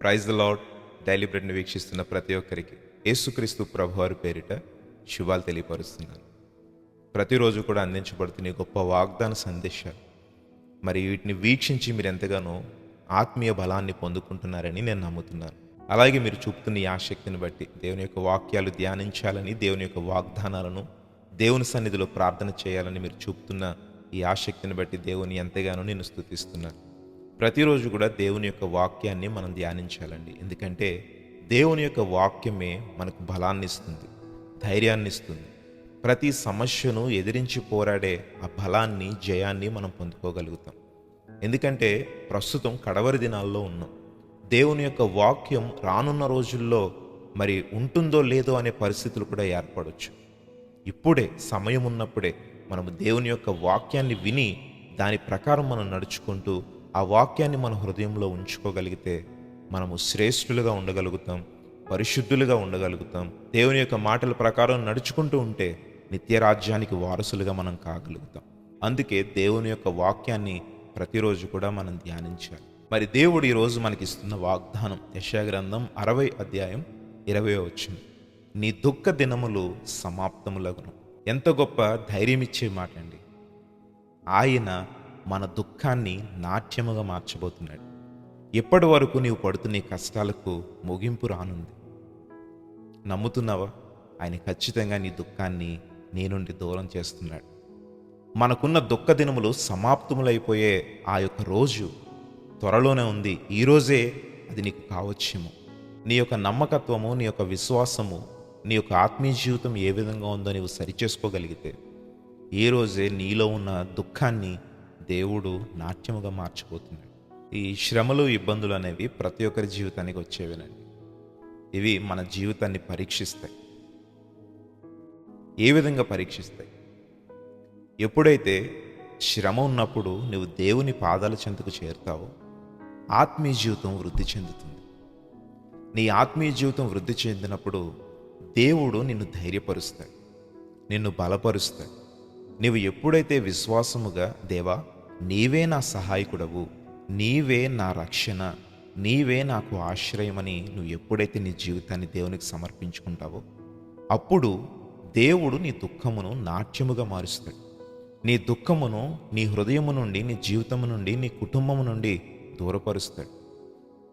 Praise the Lord daily బ్రెడ్ని వీక్షిస్తున్న ప్రతి ఒక్కరికి యేసుక్రీస్తు ప్రభువారి పేరిట శుభాలు తెలియపరుస్తున్నాను. ప్రతిరోజు కూడా అందించబడుతున్న గొప్ప వాగ్దాన సందేశాలు మరి వీటిని వీక్షించి మీరు ఎంతగానో ఆత్మీయ బలాన్ని పొందుకుంటున్నారని నేను నమ్ముతున్నాను. అలాగే మీరు చూపుతున్న ఈ ఆసక్తిని బట్టి దేవుని యొక్క వాక్యాలు ధ్యానించాలని దేవుని యొక్క వాగ్దానాలను దేవుని సన్నిధిలో ప్రార్థన చేయాలని మీరు చూపుతున్న ఈ ఆసక్తిని బట్టి దేవుని ఎంతగానో నేను స్థుతిస్తున్నాను ప్రతిరోజు కూడా దేవుని యొక్క వాక్యాన్ని మనం ధ్యానించాలండి. ఎందుకంటే దేవుని యొక్క వాక్యమే మనకు బలాన్ని ఇస్తుంది ధైర్యాన్ని ఇస్తుంది. ప్రతి సమస్యను ఎదిరించి పోరాడే ఆ బలాన్ని జయాన్ని మనం పొందుకోగలుగుతాం. ఎందుకంటే ప్రస్తుతం కడవరి దినాల్లో ఉన్నాం. దేవుని యొక్క వాక్యం రానున్న రోజుల్లో మరి ఉంటుందో లేదో అనే పరిస్థితులు కూడా ఏర్పడవచ్చు ఇప్పుడే సమయం ఉన్నప్పుడే మనము దేవుని యొక్క వాక్యాన్ని విని దాని ప్రకారం మనం నడుచుకుంటూ ఆ వాక్యాన్ని మన హృదయంలో ఉంచుకోగలిగితే మనము శ్రేష్ఠులుగా ఉండగలుగుతాం పరిశుద్ధులుగా ఉండగలుగుతాం. దేవుని యొక్క మాటల ప్రకారం నడుచుకుంటూ ఉంటే నిత్య రాజ్యానికి వారసులుగా మనం కాగలుగుతాం. అందుకే దేవుని యొక్క వాక్యాన్ని ప్రతిరోజు కూడా మనం ధ్యానించాలి. మరి దేవుడు ఈరోజు మనకి ఇస్తున్న వాగ్దానం యశాగ్రంథం అరవై అధ్యాయం ఇరవై వచ్చింది నీ దుఃఖ దినములు సమాప్తములగును. ఎంత గొప్ప ధైర్యం ఇచ్చే మాట అండి ఆయన మన దుఃఖాన్ని నాట్యముగా మార్చబోతున్నాడు. ఎప్పటి వరకు నీవు పడుతున్న కష్టాలకు ముగింపు రానుంది. నమ్ముతున్నావా? ఆయన ఖచ్చితంగా నీ దుఃఖాన్ని నీ నుండి దూరం చేస్తున్నాడు. మనకున్న దుఃఖ దినములు సమాప్తములైపోయే ఆ యొక్క రోజు త్వరలోనే ఉంది. ఈరోజే అది నీకు కావచ్చేమో. నీ యొక్క నమ్మకత్వము నీ యొక్క విశ్వాసము నీ యొక్క ఆత్మీయ జీవితం ఏ విధంగా ఉందో నీవు సరిచేసుకోగలిగితే ఈ రోజే నీలో ఉన్న దుఃఖాన్ని దేవుడు నాట్యముగా మార్చిపోతున్నాడు. ఈ శ్రమలు ఇబ్బందులు అనేవి ప్రతి ఒక్కరి జీవితానికి వచ్చేవేనండి. ఇవి మన జీవితాన్ని పరీక్షిస్తాయి. ఏ విధంగా పరీక్షిస్తాయి? ఎప్పుడైతే శ్రమ ఉన్నప్పుడు నువ్వు దేవుని పాదాల చెంతకు చేరుతావో ఆత్మీయ జీవితం వృద్ధి చెందుతుంది. నీ ఆత్మీయ జీవితం వృద్ధి చెందినప్పుడు దేవుడు నిన్ను ధైర్యపరుస్తాడు. నిన్ను బలపరుస్తాడు. నీవు ఎప్పుడైతే విశ్వాసముగా దేవా నీవే నా సహాయకుడవు నీవే నా రక్షణ నీవే నాకు ఆశ్రయమని నువ్వు ఎప్పుడైతే నీ జీవితాన్ని దేవునికి సమర్పించుకుంటావో అప్పుడు దేవుడు నీ దుఃఖమును నాట్యముగా మారుస్తాడు. నీ దుఃఖమును నీ హృదయము నుండి నీ జీవితము నుండి నీ కుటుంబము నుండి దూరపరుస్తాడు.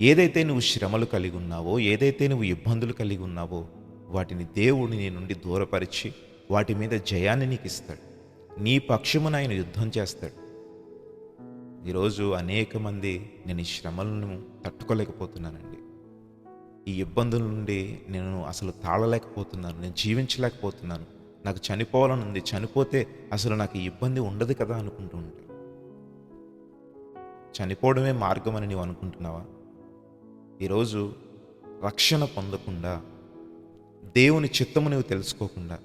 ఏదైతే నువ్వు శ్రమలు కలిగి ఉన్నావో ఏదైతే నువ్వు ఇబ్బందులు కలిగి ఉన్నావో వాటిని దేవుడు నీ నుండి దూరపరిచి వాటి మీద జయాన్ని నీకు ఇస్తాడు నీ పక్షమున ఆయన యుద్ధం చేస్తాడు. ఈరోజు అనేక మంది నేను ఈ శ్రమలను తట్టుకోలేకపోతున్నానండి. ఈ ఇబ్బందుల నుండి నేను అసలు తాళలేకపోతున్నాను నేను జీవించలేకపోతున్నాను. నాకు చనిపోవాలని ఉంది చనిపోతే అసలు నాకు ఈ ఇబ్బంది ఉండదు కదా అనుకుంటూ ఉంటాను చనిపోవడమే మార్గం అని నీవు అనుకుంటున్నావా? ఈరోజు రక్షణ పొందకుండా దేవుని చిత్తము నువ్వు తెలుసుకోకుండా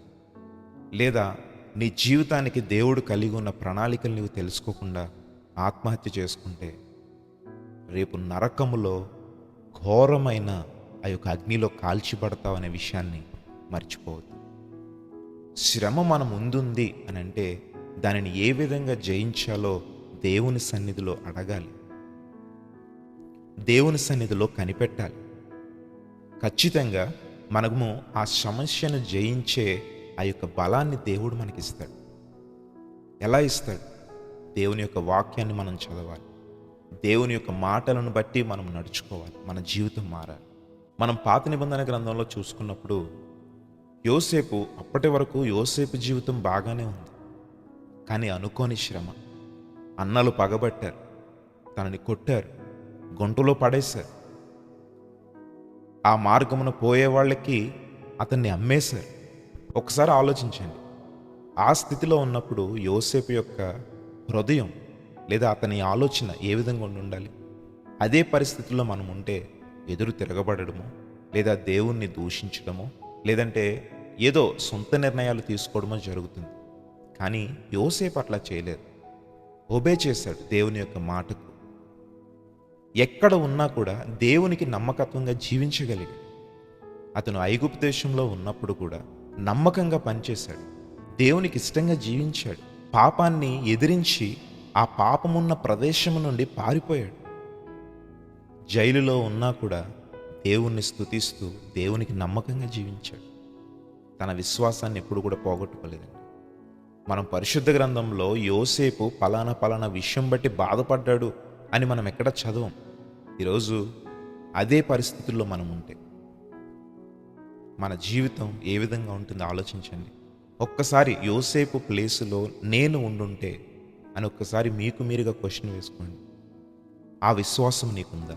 లేదా నీ జీవితానికి దేవుడు కలిగి ఉన్న ప్రణాళికలు నువ్వు తెలుసుకోకుండా ఆత్మహత్య చేసుకుంటే రేపు నరకములో ఘోరమైన ఆ యొక్క అగ్నిలో కాల్చిపడతావు అనే విషయాన్ని మర్చిపోవద్దు. శ్రమ మన ముందుంది అని అంటే దానిని ఏ విధంగా జయించాలో దేవుని సన్నిధిలో అడగాలి. దేవుని సన్నిధిలో కనిపెట్టాలి. ఖచ్చితంగా మనము ఆ సమస్యను జయించే ఆ యొక్క బలాన్ని దేవుడు మనకిస్తాడు. ఎలా ఇస్తాడు? దేవుని యొక్క వాక్యాన్ని మనం చదవాలి. దేవుని యొక్క మాటలను బట్టి మనం నడుచుకోవాలి. మన జీవితం మారాలి. మనం పాత నిబంధన గ్రంథంలో చూసుకున్నప్పుడు యోసేపు అప్పటి వరకు యోసేపు జీవితం బాగానే ఉంది. కానీ అనుకోని శ్రమ. అన్నలు పగబట్టారు. తనని కొట్టారు. గొంటులో పడేశారు. ఆ మార్గమున పోయే వాళ్ళకి అతన్ని అమ్మేశారు. ఒకసారి ఆలోచించండి. ఆ స్థితిలో ఉన్నప్పుడు యోసేపు యొక్క హృదయం లేదా అతని ఆలోచన ఏ విధంగా ఉండి ఉండాలి? అదే పరిస్థితుల్లో మనం ఉంటే ఎదురు తిరగబడము లేదా దేవుణ్ణి దూషించడమో లేదంటే ఏదో సొంత నిర్ణయాలు తీసుకోవడమో జరుగుతుంది. కానీ యోసేపు అట్లా చేయలేదు. ఒబే చేశాడు దేవుని యొక్క మాటకు. ఎక్కడ ఉన్నా కూడా దేవునికి నమ్మకత్వంగా జీవించగలిగాడు. అతను ఐగుప్త దేశంలో ఉన్నప్పుడు కూడా నమ్మకంగా పనిచేశాడు. దేవునికి ఇష్టంగా జీవించాడు. పాపాన్ని ఎదిరించి ఆ పాపమున్న ప్రదేశము నుండి పారిపోయాడు. జైలులో ఉన్నా కూడా దేవుణ్ణి స్తుతిస్తూ దేవునికి నమ్మకంగా జీవించాడు. తన విశ్వాసాన్ని ఎప్పుడు కూడా పోగొట్టుకోలేదండి. మనం పరిశుద్ధ గ్రంథంలో యోసేపు పలానా పలానా విషయం బట్టి బాధపడ్డాడు అని మనం ఎక్కడ చదవం. ఈరోజు అదే పరిస్థితుల్లో మనం ఉంటే మన జీవితం ఏ విధంగా ఉంటుందో ఆలోచించండి. ఒక్కసారి యోసేపు ప్లేసులో నేను ఉండుంటే అని ఒక్కసారి మీకు మీరుగా క్వశ్చన్ వేసుకోండి. ఆ విశ్వాసం నీకుందా?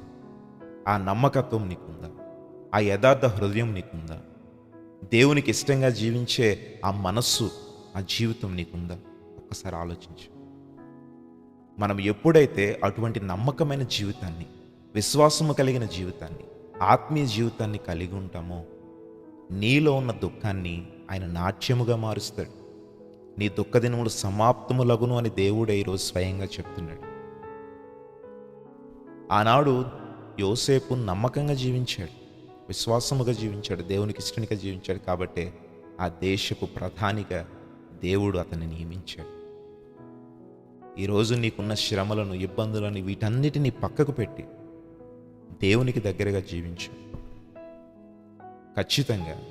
ఆ నమ్మకత్వం నీకుందా? ఆ యథార్థ హృదయం నీకుందా? దేవునికి ఇష్టంగా జీవించే ఆ మనస్సు ఆ జీవితం నీకుందా? ఒక్కసారి ఆలోచించు. మనం ఎప్పుడైతే అటువంటి నమ్మకమైన జీవితాన్ని విశ్వాసము కలిగిన జీవితాన్ని ఆత్మీయ జీవితాన్ని కలిగి ఉంటామో నీలో ఉన్న దుఃఖాన్ని ఆయన నాట్యముగా మారుస్తాడు. నీ దుఃఖదినములు సమాప్తములగును అని దేవుడే ఈరోజు స్వయంగా చెప్తున్నాడు. ఆనాడు యోసేపు నమ్మకంగా జీవించాడు. విశ్వాసముగా జీవించాడు. దేవునికి ఇష్టనిగా జీవించాడు కాబట్టే ఆ దేశపు ప్రధానిగా దేవుడు అతన్ని నియమించాడు. ఈరోజు నీకున్న శ్రమలను ఇబ్బందులను వీటన్నిటినీ పక్కకు పెట్టి దేవునికి దగ్గరగా జీవించు. ఖచ్చితంగా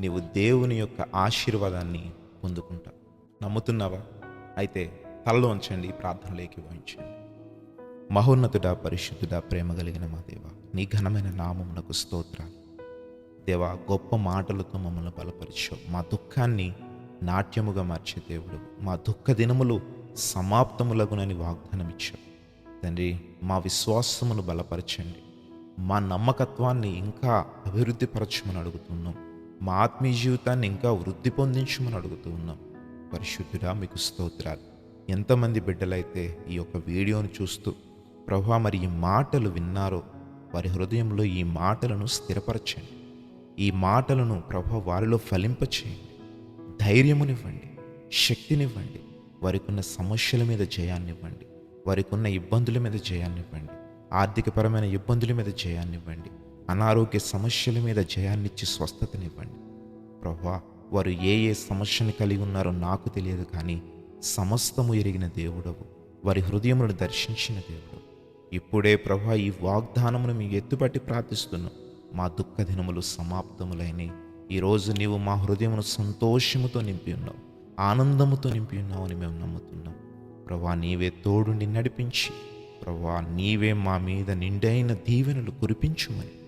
నీవు దేవుని యొక్క ఆశీర్వాదాన్ని పొందుకుంటావు నమ్ముతున్నావా? అయితే తలలో ఉంచండి ప్రార్థనలోకి వహించండి. మహోన్నతుడా పరిశుద్ధుడా ప్రేమ కలిగిన మా దేవ నీ ఘనమైన నామమునకు స్తోత్రాలు. దేవా గొప్ప మాటలతో మమ్మల్ని బలపరిచావు మా దుఃఖాన్ని నాట్యముగా మార్చే దేవుడు. మా దుఃఖ దినములు సమాప్తములగునని వాగ్దానం ఇచ్చావు తండ్రి మా విశ్వాసమును బలపరచండి. మా నమ్మకత్వాన్ని ఇంకా అభివృద్ధి పరచమని అడుగుతున్నాం. మా ఆత్మీయ జీవితాన్ని ఇంకా వృద్ధి పొందించమని అడుగుతూ ఉన్నాం. పరిశుద్ధుడా మీకు స్తోత్రాలు. ఎంతమంది బిడ్డలైతే ఈ యొక్క వీడియోను చూస్తూ ప్రభా మరి ఈ మాటలు విన్నారో వారి హృదయంలో ఈ మాటలను స్థిరపరచండి. ఈ మాటలను ప్రభా వారిలో ఫలింపచేయండి. ధైర్యమునివ్వండి. శక్తినివ్వండి. వారికి ఉన్న సమస్యల మీద జయాన్నివ్వండి. వారికి ఉన్న ఇబ్బందుల మీద జయాన్నివ్వండి. ఆర్థికపరమైన ఇబ్బందుల మీద జయాన్నివ్వండి. అనారోగ్య సమస్యల మీద జయాన్నిచ్చి స్వస్థతనివ్వండి. ప్రభా వారు ఏ ఏ సమస్యను కలిగి ఉన్నారో నాకు తెలియదు కానీ సమస్తము ఎరిగిన దేవుడవు. వారి హృదయములను దర్శించిన దేవుడు. ఇప్పుడే ప్రభా ఈ వాగ్దానమును మీ ఎత్తుపట్టి ప్రార్థిస్తున్నాం. మా దుఃఖ దినములు సమాప్తములైనవి ఈరోజు నీవు మా హృదయమును సంతోషముతో నింపి ఉన్నావు. ఆనందముతో నింపి ఉన్నావు అని మేము నమ్ముతున్నాం. ప్రభా నీవే తోడుండి నడిపించి ప్రభా నీవే మా మీద నిండైన దీవెనలు కురిపించుమని